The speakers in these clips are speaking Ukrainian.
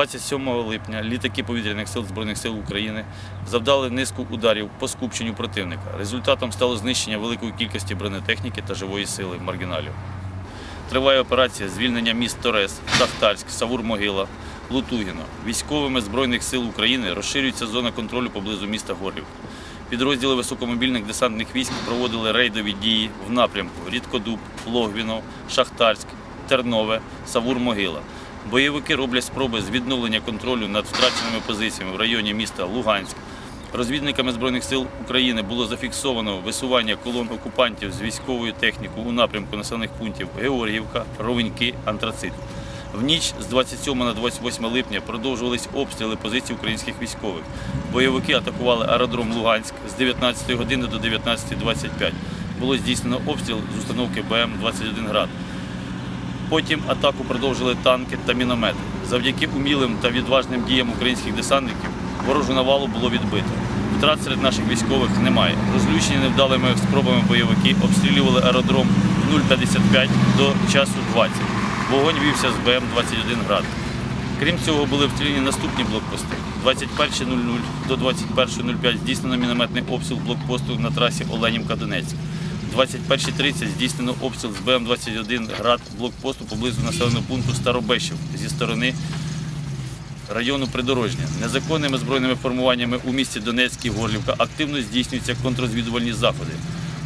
27 липня літаки повітряних сил Збройних сил України завдали низку ударів по скупченню противника. Результатом стало знищення великої кількості бронетехніки та живої сили маргіналів. Триває операція звільнення міст Торес, Шахтарськ, Савур-Могила, Лутугіно. Військовими Збройних сил України розширюється зона контролю поблизу міста Горлівка. Підрозділи високомобільних десантних військ проводили рейдові дії в напрямку Рідкодуб, Логвіно, Шахтарськ, Тернове, Савур-Могила. Бойовики роблять спроби з відновлення контролю над втраченими позиціями в районі міста Луганськ. Розвідниками Збройних сил України було зафіксовано висування колон окупантів з військовою технікою у напрямку населених пунктів Георгіївка, Ровеньки, Антрацит. В ніч з 27 на 28 липня продовжувались обстріли позицій українських військових. Бойовики атакували аеродром Луганськ з 19 години до 19.25. Було здійснено обстріл з установки БМ-21 «Град». Потім атаку продовжили танки та міномети. Завдяки умілим та відважним діям українських десантників ворожу навалу було відбито. Втрат серед наших військових немає. Розлючені невдалими спробами бойовики обстрілювали аеродром 0,55 до часу 20. Вогонь вівся з БМ-21 «Град». Крім цього, були обстріляні наступні блокпости. 21.00 до 21.05 здійснено мінометний обстріл блокпосту на трасі Оленівка-Донецьк. 21.30 здійснено обстріл з БМ-21 «Град» блокпосту поблизу населеного пункту Старобещів зі сторони району Придорожня. Незаконними збройними формуваннями у місті Донецьк і Горлівка активно здійснюються контррозвідувальні заходи.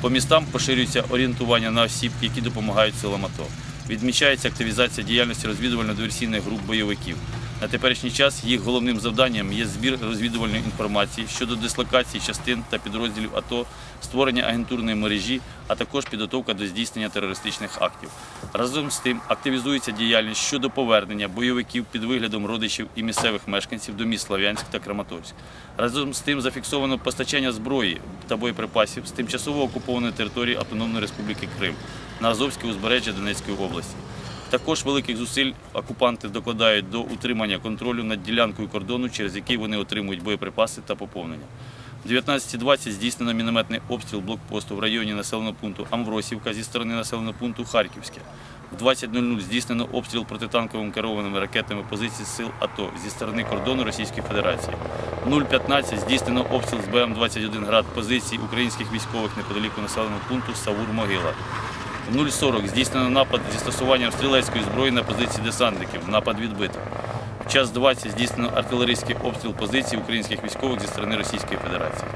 По містам поширюється орієнтування на осіб, які допомагають силам АТО. Відмічається активізація діяльності розвідувально-диверсійних груп бойовиків. На теперішній час їх головним завданням є збір розвідувальної інформації щодо дислокації частин та підрозділів АТО, створення агентурної мережі, а також підготовка до здійснення терористичних актів. Разом з тим активізується діяльність щодо повернення бойовиків під виглядом родичів і місцевих мешканців до міст Слав'янськ та Краматорськ. Разом з тим зафіксовано постачання зброї та боєприпасів з тимчасово окупованої території Автономної Республіки Крим на Азовське узбережжя Донецької області. Також великих зусиль окупанти докладають до утримання контролю над ділянкою кордону, через який вони отримують боєприпаси та поповнення. В 19.20 здійснено мінометний обстріл блокпосту в районі населеного пункту Амвросівка зі сторони населеного пункту Харківське. В 20.00 здійснено обстріл протитанковими керованими ракетами позицій сил АТО зі сторони кордону Російської Федерації. В 0.15 здійснено обстріл з БМ-21 «Град» позицій українських військових неподаліку населеного пункту Савур-Могила. В 0.40 здійснено напад зі стосуванням стрілецької зброї на позиції десантників. Напад відбито. В час 20 здійснено артилерійський обстріл позицій українських військових зі сторони Російської Федерації.